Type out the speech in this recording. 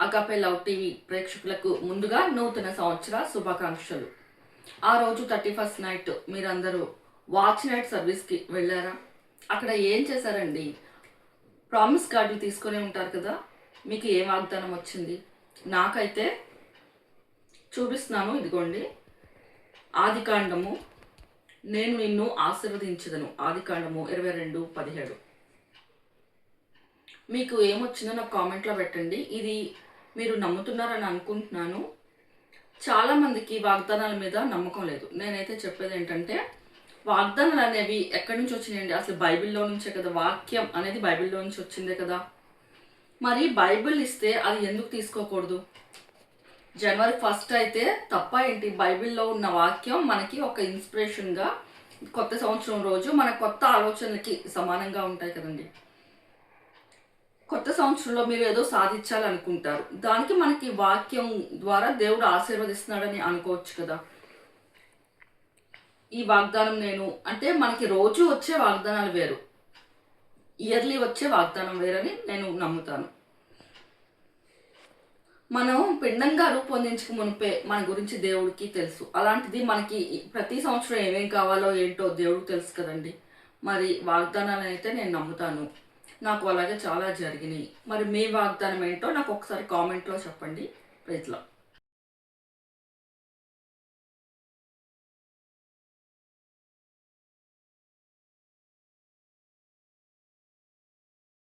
Agape love TV ప్రేక్షకులకు ముందుగా నూతన సంవత్సర శుభాకాంక్షలు. ఆ రోజు థర్టీ ఫస్ట్ నైట్ మీరందరూ వాచ్ నైట్ సర్వీస్కి వెళ్ళారా? అక్కడ ఏం చేశారండి? ప్రామిస్ కార్డులు తీసుకొని ఉంటారు కదా మీకు ఏ వాగ్దానం వచ్చింది? నాకైతే చూపిస్తున్నాను ఇదిగోండి. ఆదికాండము నేను నిన్ను ఆశీర్వదించదను. ఆదికాండము ఇరవై రెండు పదిహేడు. మీకు ఏమొచ్చిందో నాకు కామెంట్లో పెట్టండి. ఇది మీరు నమ్ముతున్నారని అనుకుంటున్నాను. చాలామందికి వాగ్దానాల మీద నమ్మకం లేదు. నేనైతే చెప్పేది ఏంటంటే వాగ్దానాలు అనేవి ఎక్కడి నుంచి వచ్చినాయండి? అసలు బైబిల్లో నుంచే కదా? వాక్యం అనేది బైబిల్లో నుంచి వచ్చిందే కదా? మరి బైబిల్ ఇస్తే అది ఎందుకు తీసుకోకూడదు? జనవరి ఫస్ట్ అయితే తప్ప ఏంటి? బైబిల్లో ఉన్న వాక్యం మనకి ఒక ఇన్స్పిరేషన్గా కొత్త సంవత్సరం రోజు మన కొత్త ఆలోచనలకి సమానంగా ఉంటాయి కదండి. కొత్త సంవత్సరంలో మీరు ఏదో సాధించాలనుకుంటారు. దానికి మనకి వాక్యం ద్వారా దేవుడు ఆశీర్వదిస్తున్నాడని అనుకోవచ్చు కదా. ఈ వాగ్దానం నేను అంటే మనకి రోజు వచ్చే వాగ్దానాలు వేరు. ఇయర్లీ వచ్చే వాగ్దానం వేరని నేను నమ్ముతాను. మనం పిండంగా రూపొందించక మునిపే మన గురించి దేవుడికి తెలుసు. అలాంటిది మనకి ప్రతి సంవత్సరం ఏమేం కావాలో ఏంటో దేవుడికి తెలుసు కదండి. మరి వాగ్దానాలు అయితే నేను నమ్ముతాను. నాకు అలాగే చాలా జరిగినాయి. మరి మీ వాగ్దానం ఏంటో నాకు ఒకసారి కామెంట్లో చెప్పండి. ప్రైజ్లో.